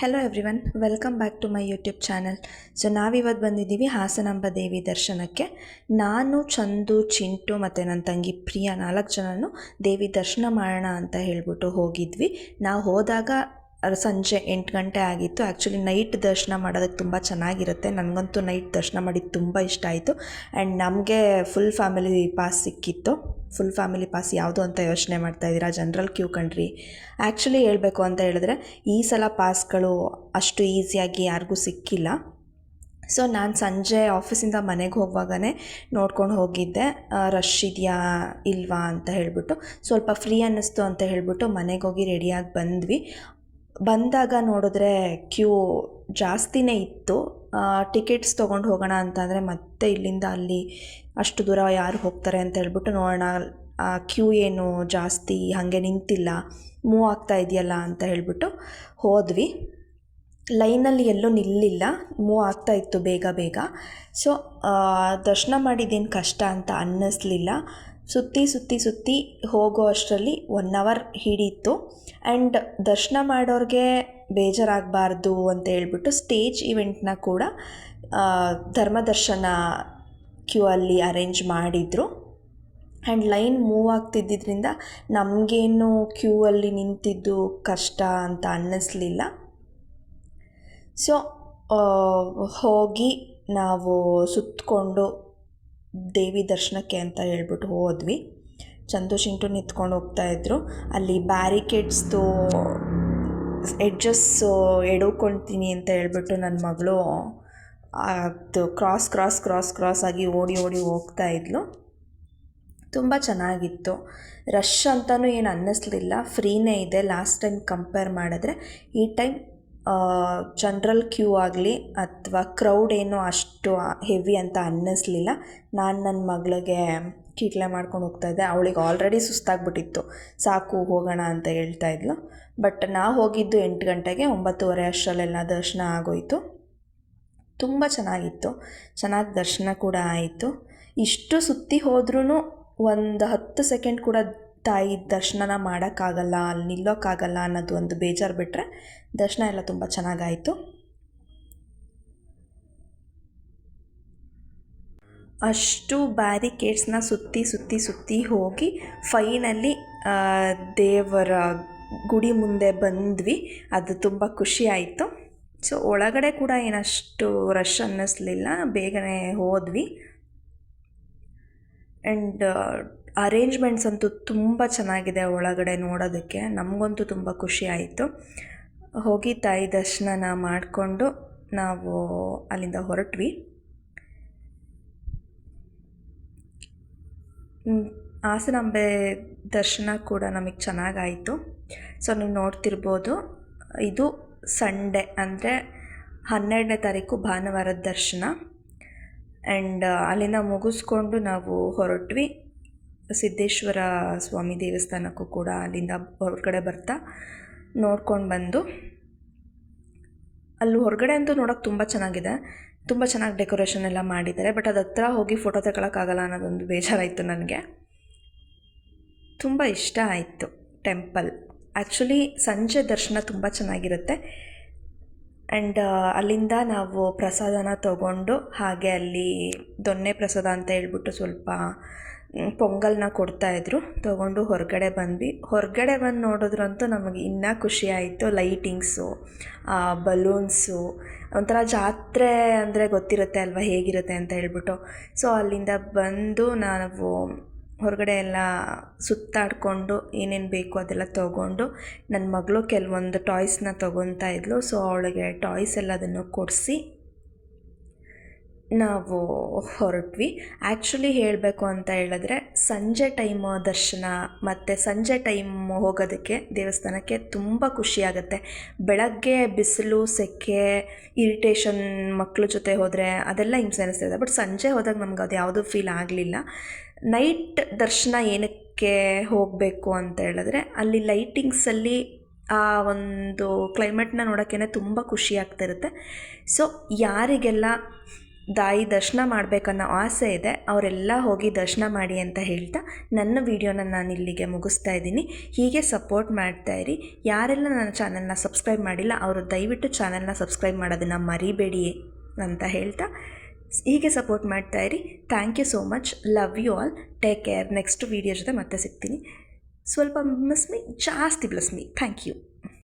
Hello everyone welcome back to my YouTube channel so ನಾವಿವತ್ತು ಬಂದಿದ್ದೀವಿ ಹಾಸನಾಂಬ ದೇವಿ ದರ್ಶನಕ್ಕೆ. ನಾನು, ಚಂದು, ಚಿಂಟು ಮತ್ತು ನನ್ನ ತಂಗಿ ಪ್ರಿಯ ನಾಲ್ಕು ಜನನು ದೇವಿ ದರ್ಶನ ಮಾಡೋಣ ಅಂತ ಹೇಳ್ಬಿಟ್ಟು ಹೋಗಿದ್ವಿ. ನಾವು ಹೋದಾಗ ಸಂಜೆ ಎಂಟು ಗಂಟೆ ಆಗಿತ್ತು. ಆ್ಯಕ್ಚುಲಿ ನೈಟ್ ದರ್ಶನ ಮಾಡೋದಕ್ಕೆ ತುಂಬ ಚೆನ್ನಾಗಿರುತ್ತೆ. ನನಗಂತೂ ನೈಟ್ ದರ್ಶನ ಮಾಡಿದ್ದು ತುಂಬ ಇಷ್ಟ ಆಯಿತು. ಆ್ಯಂಡ್ ನಮಗೆ ಫುಲ್ ಫ್ಯಾಮಿಲಿ ಪಾಸ್ ಸಿಕ್ಕಿತ್ತು. ಫುಲ್ ಫ್ಯಾಮಿಲಿ ಪಾಸ್ ಯಾವುದು ಅಂತ ಯೋಚನೆ ಮಾಡ್ತಾ ಇದ್ದೀರಾ ಜನರಲ್ ಕ್ಯೂ ಕಂಡ್ರಿ ಆ್ಯಕ್ಚುಲಿ ಹೇಳಬೇಕು ಅಂತ ಹೇಳಿದ್ರೆ, ಈ ಸಲ ಪಾಸ್ಗಳು ಅಷ್ಟು ಈಸಿಯಾಗಿ ಯಾರಿಗೂ ಸಿಕ್ಕಿಲ್ಲ. ಸೊ ನಾನು ಸಂಜೆ ಆಫೀಸಿಂದ ಮನೆಗೆ ಹೋಗುವಾಗನೇ ನೋಡ್ಕೊಂಡು ಹೋಗಿದ್ದೆ. ರಶ್ ಇದೆಯಾ ಇಲ್ವಾ ಅಂತ ಹೇಳಿಬಿಟ್ಟು, ಸ್ವಲ್ಪ ಫ್ರೀ ಅನ್ನಿಸ್ತು ಅಂತ ಹೇಳಿಬಿಟ್ಟು ಮನೆಗೆ ಹೋಗಿ ರೆಡಿಯಾಗಿ ಬಂದ್ವಿ. ಬಂದಾಗ ನೋಡಿದ್ರೆ ಕ್ಯೂ ಜಾಸ್ತಿನೇ ಇತ್ತು. ಟಿಕೆಟ್ಸ್ ತೊಗೊಂಡು ಹೋಗೋಣ ಅಂತಂದರೆ ಮತ್ತೆ ಇಲ್ಲಿಂದ ಅಲ್ಲಿ ಅಷ್ಟು ದೂರ ಯಾರು ಹೋಗ್ತಾರೆ ಅಂತ ಹೇಳ್ಬಿಟ್ಟು ನೋಡೋಣ. ಕ್ಯೂ ಏನು ಜಾಸ್ತಿ ಹಾಗೆ ನಿಂತಿಲ್ಲ. ಮೂವ್ ಆಗ್ತಾ ಇದೆಯಲ್ಲ ಅಂತ ಹೇಳ್ಬಿಟ್ಟು ಹೋದ್ವಿ. ಲೈನಲ್ಲಿ ಎಲ್ಲೂ ನಿಲ್ಲಿಲ್ಲ. ಮೂವ್ ಆಗ್ತಾ ಇತ್ತು ಬೇಗ ಬೇಗ. ಸೊ ದರ್ಶನ ಮಾಡಿದ್ದೇನು ಕಷ್ಟ ಅಂತ ಅನ್ನಿಸ್ಲಿಲ್ಲ. ಸುತ್ತಿ ಸುತ್ತಿ ಸುತ್ತಿ ಹೋಗೋ ಅಷ್ಟರಲ್ಲಿ ಒನ್ ಅವರ್ ಹಿಡೀತು. ಆ್ಯಂಡ್ ದರ್ಶನ ಮಾಡೋರಿಗೆ ಬೇಜಾರಾಗಬಾರ್ದು ಅಂತ ಹೇಳ್ಬಿಟ್ಟು ಸ್ಟೇಜ್ ಇವೆಂಟ್ನ ಕೂಡ ಧರ್ಮದರ್ಶನ ಕ್ಯೂ ಅಲ್ಲಿ ಅರೇಂಜ್ ಮಾಡಿದರು. ಆ್ಯಂಡ್ ಲೈನ್ ಮೂವ್ ಆಗ್ತಿದ್ದಿದ್ರಿಂದ ನಮಗೇನು ಕ್ಯೂ ಅಲ್ಲಿ ನಿಂತಿದ್ದು ಕಷ್ಟ ಅಂತ ಅನ್ನಿಸ್ಲಿಲ್ಲ. ಸೊ ಹೋಗಿ ನಾವು ಸುತ್ತಕೊಂಡು ದೇವಿ ದರ್ಶನಕ್ಕೆ ಅಂತ ಹೇಳ್ಬಿಟ್ಟು ಹೋದ್ವಿ. ಚಂದು ಚಿಂಟು ನಿಂತ್ಕೊಂಡು ಹೋಗ್ತಾಯಿದ್ರು ಅಲ್ಲಿ ಬ್ಯಾರಿಕೇಡ್ಸ್ದು ಎಡ್ಜಸ್ಸು ಎಡ್ಕೊಳ್ತೀನಿ ಅಂತ ಹೇಳ್ಬಿಟ್ಟು ನನ್ನ ಮಗಳು ಅದು ಕ್ರಾಸ್ ಕ್ರಾಸ್ ಕ್ರಾಸ್ ಕ್ರಾಸ್ ಆಗಿ ಓಡಿ ಓಡಿ ಹೋಗ್ತಾ ಇದ್ಲು. ತುಂಬ ಚೆನ್ನಾಗಿತ್ತು. ರಶ್ ಅಂತಲೂ ಏನು ಅನ್ನಿಸ್ಲಿಲ್ಲ. ಫ್ರೀನೇ ಇದೆ. ಲಾಸ್ಟ್ ಟೈಮ್ ಕಂಪೇರ್ ಮಾಡಿದ್ರೆ ಈ ಟೈಮ್ ಜನರಲ್ ಕ್ಯೂ ಆಗಲಿ ಅಥವಾ ಕ್ರೌಡ್ ಏನು ಅಷ್ಟು ಹೆವಿ ಅಂತ ಅನ್ನಿಸ್ಲಿಲ್ಲ. ನಾನು ನನ್ನ ಮಗಳಿಗೆ ಕೀಟ್ಲೆ ಮಾಡ್ಕೊಂಡು ಹೋಗ್ತಾಯಿದ್ದೆ ಅವಳಿಗೆ ಆಲ್ರೆಡಿ ಸುಸ್ತಾಗ್ಬಿಟ್ಟಿತ್ತು. ಸಾಕು, ಹೋಗೋಣ ಅಂತ ಹೇಳ್ತಾ ಇದ್ಲು. ಬಟ್ ನಾ ಹೋಗಿದ್ದು ಎಂಟು ಗಂಟೆಗೆ ಒಂಬತ್ತುವರೆ ಅಷ್ಟರಲ್ಲೆಲ್ಲ ದರ್ಶನ ಆಗೋಯಿತು. ತುಂಬ ಚೆನ್ನಾಗಿತ್ತು. ಚೆನ್ನಾಗಿ ದರ್ಶನ ಕೂಡ ಆಯಿತು. ಇಷ್ಟು ಸುತ್ತಿ ಹೋದ್ರೂ ಒಂದು ಹತ್ತು ಸೆಕೆಂಡ್ ಕೂಡ ತಾಯಿ ದರ್ಶನನ ಮಾಡೋಕ್ಕಾಗಲ್ಲ, ಅಲ್ಲಿ ನಿಲ್ಲೋಕ್ಕಾಗಲ್ಲ ಅನ್ನೋದು ಒಂದು ಬೇಜಾರು ಬಿಟ್ಟರೆ ದರ್ಶನ ಎಲ್ಲ ತುಂಬ ಚೆನ್ನಾಗಾಯಿತು. ಅಷ್ಟು ಬ್ಯಾರಿಕೇಡ್ಸ್ನ ಸುತ್ತಿ ಸುತ್ತಿ ಸುತ್ತಿ ಹೋಗಿ ಫೈನಲ್ಲಿ ದೇವರ ಗುಡಿ ಮುಂದೆ ಬಂದ್ವಿ. ಅದು ತುಂಬ ಖುಷಿ ಆಯಿತು. ಸೊ, ಒಳಗಡೆ ಕೂಡ ಏನಷ್ಟು ರಶ್ ಅನ್ನಿಸ್ಲಿಲ್ಲ. ಬೇಗನೆ ಹೋದ್ವಿ. ಆ್ಯಂಡ್ ಅರೇಂಜ್ಮೆಂಟ್ಸ್ ಅಂತೂ ತುಂಬ ಚೆನ್ನಾಗಿದೆ ಒಳಗಡೆ ನೋಡೋದಕ್ಕೆ. ನಮಗಂತೂ ತುಂಬ ಖುಷಿ ಆಯಿತು. ಹೋಗಿ ತಾಯಿ ದರ್ಶನನ ಮಾಡಿಕೊಂಡು ನಾವು ಅಲ್ಲಿಂದ ಹೊರಟ್ವಿ. ಹಾಸನಾಂಬೆ ದರ್ಶನ ಕೂಡ ನಮಗೆ ಚೆನ್ನಾಗಾಯಿತು. ಸೊ, ನೀವು ನೋಡ್ತಿರ್ಬೋದು, ಇದು ಸಂಡೇ ಅಂದರೆ ಹನ್ನೆರಡನೇ ತಾರೀಕು ಭಾನುವಾರದ ದರ್ಶನ. ಆ್ಯಂಡ್ ಅಲ್ಲಿಂದ ಮುಗಿಸ್ಕೊಂಡು ನಾವು ಹೊರಟ್ವಿ. ಸಿದ್ದೇಶ್ವರ ಸ್ವಾಮಿ ದೇವಸ್ಥಾನಕ್ಕೂ ಕೂಡ ಅಲ್ಲಿಂದ ಹೊರಗಡೆ ಬರ್ತಾ ನೋಡ್ಕೊಂಡು ಬಂದು, ಅಲ್ಲಿ ಹೊರಗಡೆ ಅಂತೂ ನೋಡೋಕೆ ತುಂಬ ಚೆನ್ನಾಗಿದೆ. ತುಂಬ ಚೆನ್ನಾಗಿ ಡೆಕೋರೇಷನ್ ಎಲ್ಲ ಮಾಡಿದ್ದಾರೆ. ಬಟ್ ಅದು ಹತ್ರ ಹೋಗಿ ಫೋಟೋ ತಗೊಳಕ್ಕಾಗಲ್ಲ ಅನ್ನೋದೊಂದು ಬೇಜಾರಾಯಿತು ನನಗೆ. ತುಂಬ ಇಷ್ಟ ಆಯಿತು ಟೆಂಪಲ್. ಆ್ಯಕ್ಚುಲಿ ಸಂಜೆ ದರ್ಶನ ತುಂಬ ಚೆನ್ನಾಗಿರುತ್ತೆ. ಆ್ಯಂಡ್ ಅಲ್ಲಿಂದ ನಾವು ಪ್ರಸಾದನ ತಗೊಂಡು ಹಾಗೆ ಅಲ್ಲಿ ದೊನ್ನೆ ಪ್ರಸಾದ ಅಂತ ಹೇಳ್ಬಿಟ್ಟು ಸ್ವಲ್ಪ ಪೊಂಗಲ್ನ ಕೊಡ್ತಾಯಿದ್ರು ತೊಗೊಂಡು ಹೊರಗಡೆ ಬಂದ್ವಿ. ಹೊರಗಡೆ ಬಂದು ನೋಡಿದ್ರಂತೂ ನಮಗೆ ಇನ್ನೂ ಖುಷಿ ಆಯಿತು. ಲೈಟಿಂಗ್ಸು ಬಲೂನ್ಸು, ಒಂಥರ ಜಾತ್ರೆ ಅಂದರೆ ಗೊತ್ತಿರುತ್ತೆ ಅಲ್ವಾ ಹೇಗಿರುತ್ತೆ ಅಂತ ಹೇಳ್ಬಿಟ್ಟು. ಸೊ, ಅಲ್ಲಿಂದ ಬಂದು ನಾವು ಹೊರಗಡೆ ಎಲ್ಲ ಸುತ್ತಾಡಿಕೊಂಡು ಏನೇನು ಬೇಕು ಅದೆಲ್ಲ ತೊಗೊಂಡು ನನ್ನ ಮಗಳು ಕೆಲವೊಂದು ಟಾಯ್ಸ್ನ ತೊಗೊತಾ ಇದ್ಲು. ಸೊ, ಅವಳಿಗೆ ಟಾಯ್ಸ್ ಎಲ್ಲ ಅದನ್ನು ಕೊಡಿಸಿ ನಾವು ಹೊರಟ್ವಿ. ಆ್ಯಕ್ಚುಲಿ ಹೇಳಬೇಕು ಅಂತ ಹೇಳಿದ್ರೆ ಸಂಜೆ ಟೈಮ್ ದರ್ಶನ ಮತ್ತು ಸಂಜೆ ಟೈಮ್ ಹೋಗೋದಕ್ಕೆ ದೇವಸ್ಥಾನಕ್ಕೆ ತುಂಬ ಖುಷಿಯಾಗುತ್ತೆ ಬೆಳಗ್ಗೆ ಬಿಸಿಲು, ಸೆಕೆ ಇರಿಟೇಷನ್ ಮಕ್ಕಳ ಜೊತೆ ಹೋದರೆ ಅದೆಲ್ಲ ಹಿಂಸೆ ಅನಿಸ್ತಿದೆ. ಬಟ್ ಸಂಜೆ ಹೋದಾಗ ನಮ್ಗೆ ಅದು ಯಾವುದೂ ಫೀಲ್ ಆಗಲಿಲ್ಲ. ನೈಟ್ ದರ್ಶನ ಏನಕ್ಕೆ ಹೋಗಬೇಕು ಅಂತ ಹೇಳಿದ್ರೆ ಅಲ್ಲಿ ಲೈಟಿಂಗ್ಸಲ್ಲಿ ಆ ಒಂದು ಕ್ಲೈಮೇಟ್ನ ನೋಡೋಕ್ಕೇ ತುಂಬ ಖುಷಿ ಆಗ್ತಿರುತ್ತೆ. ಸೊ ಯಾರಿಗೆಲ್ಲ ತಾಯಿ ದರ್ಶನ ಮಾಡಬೇಕನ್ನೋ ಆಸೆ ಇದೆ. ಅವರೆಲ್ಲ ಹೋಗಿ ದರ್ಶನ ಮಾಡಿ ಅಂತ ಹೇಳ್ತಾ ನನ್ನ ವೀಡಿಯೋನ ನಾನು ಇಲ್ಲಿಗೆ ಮುಗಿಸ್ತಾ ಇದ್ದೀನಿ. ಹೀಗೆ ಸಪೋರ್ಟ್ ಮಾಡ್ತಾ ಇರಿ. ಯಾರೆಲ್ಲ ನನ್ನ ಚಾನಲ್ನ ಸಬ್ಸ್ಕ್ರೈಬ್ ಮಾಡಿಲ್ಲ, ಅವರು ದಯವಿಟ್ಟು ಚಾನಲ್ನ ಸಬ್ಸ್ಕ್ರೈಬ್ ಮಾಡೋದನ್ನು ಮರಿಬೇಡಿ ಅಂತ ಹೇಳ್ತಾ ಹೀಗೆ ಸಪೋರ್ಟ್ ಮಾಡ್ತಾ ಇರಿ. Thank you so much love you all take care next video ಜೊತೆ ಮತ್ತೆ ಸಿಗ್ತೀನಿ. ಸ್ವಲ್ಪ ಮಿಸ್ ಮೀ ಜಾಸ್ತಿ ಬ್ಲಸ್ ಮೀ ಥ್ಯಾಂಕ್ ಯು